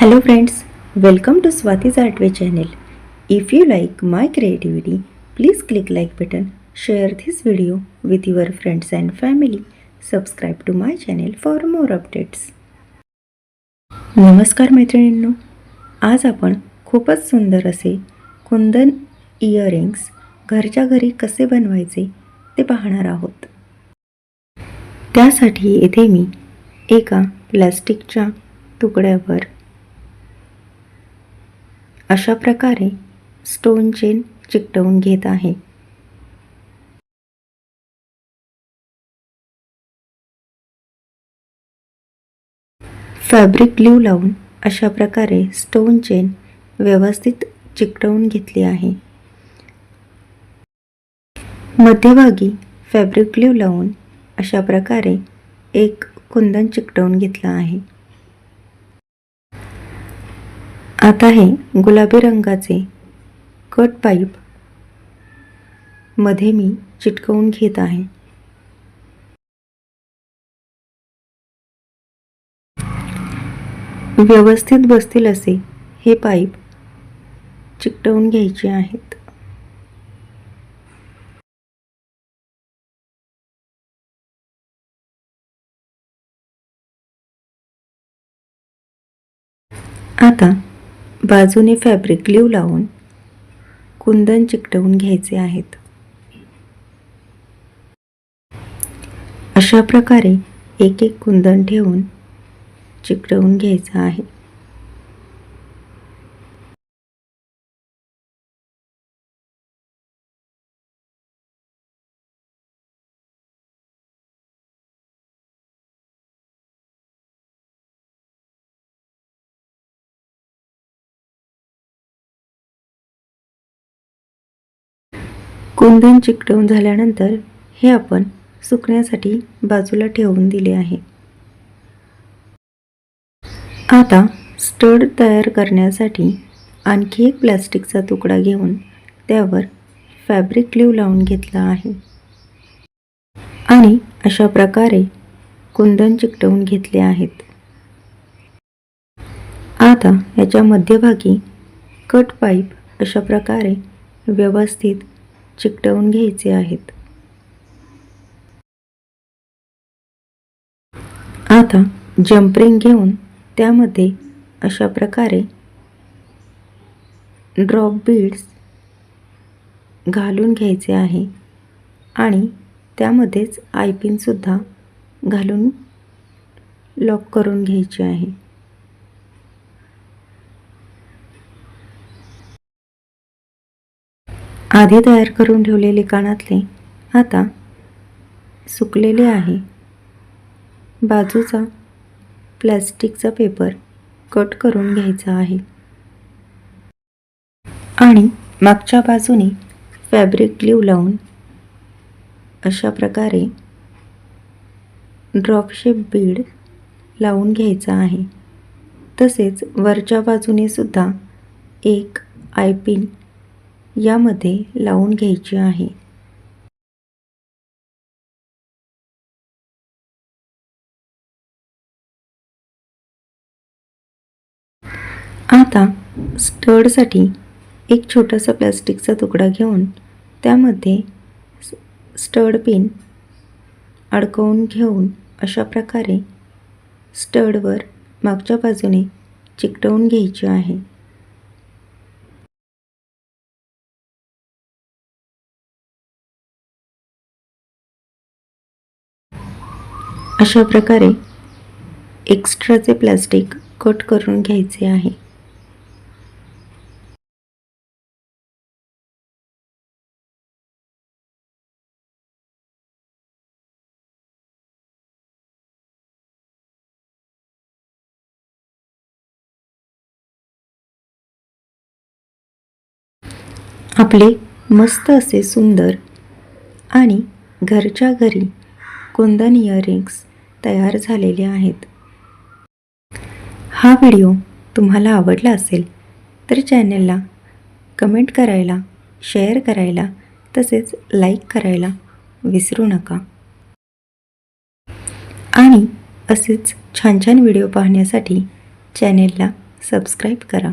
Hello friends welcome to Swati's artway channel if you like my creativity please click like button share this video with your friends and family subscribe to my channel for more updates नमस्कार मैत्रिणींनो आज आपण खूपच सुंदर असे कुंदन earrings घरच्या घरी कसे बनवायचे ते पाहणार आहोत. त्यासाठी येथे मी एका प्लॅस्टिकच्या तुकड्यावर अशा प्रकारे स्टोन चेन चिकटवून घेत आहे. फॅब्रिक ग्ल्यू लावून अशा प्रकारे स्टोन चेन व्यवस्थित चिकटवून घेतली आहे. मध्यभागी फॅब्रिक ग्ल्यू लावून अशा प्रकारे एक कुंदन चिकटवून घेतला आहे. आता हे गुलाबी रंगाचे कट पाईपमध्ये मी चिटकवून घेत आहे. व्यवस्थित बसतील असे हे पाईप चिकटवून घ्यायचे आहेत. आता बाजूने फॅब्रिक ग्ल्यू लावून कुंदन चिकटवून घ्यायचे आहेत. अशा प्रकारे एक एक कुंदन ठेवून चिकटवून घ्यायचं आहे. कुंदन चिकटवून झाल्यानंतर हे आपण सुकण्यासाठी बाजूला ठेवून दिले आहे. आता स्टड तयार करण्यासाठी आणखी एक प्लॅस्टिकचा तुकडा घेऊन त्यावर फॅब्रिक ग्ल्यू लावून घेतला आहे. आणि अशा प्रकारे कुंदन चिकटवून घेतले आहेत. आता याच्या मध्यभागी कट पाईप अशा प्रकारे व्यवस्थित चिकटवून घ्यायचे आहेत. आता जम्परिंग घेऊन त्यामध्ये अशा प्रकारे ड्रॉप बीड्स घालून घ्यायचे आहे आणि त्यामध्येच आयपिनसुद्धा घालून लॉक करून घ्यायचे आहे. आधी तयार करून ठेवलेले कानातले आता सुकलेले आहे. बाजूचा प्लॅस्टिकचा पेपर कट करून घ्यायचा आहे. आणि मागच्या बाजूने फॅब्रिक ग्ल्यू लावून अशा प्रकारे ड्रॉप शेप बीड लावून घ्यायचा आहे. तसेच वरच्या बाजूने सुद्धा एक आयपिन यामध्ये लावून घ्यायची आहे. आता स्टडसाठी एक छोटासा प्लॅस्टिकचा तुकडा घेऊन त्यामध्ये स्टड पिन अडकवून घेऊन अशा प्रकारे स्टडवर मागच्या बाजूने चिकटवून घ्यायचे आहे. अशा प्रकारे एक्स्ट्राचे प्लॅस्टिक कट करून घ्यायचे आहे. आपले मस्त असे सुंदर आणि घरच्या घरी कुंदन इयरिंग्स तयार झालेले आहेत. हा व्हिडिओ तुम्हाला आवडला असेल तर चॅनलला कमेंट करायला शेअर करायला तसेच लाईक करायला विसरू नका. आणि असेच छान छान व्हिडिओ पाहण्यासाठी चॅनेलला सबस्क्राईब करा.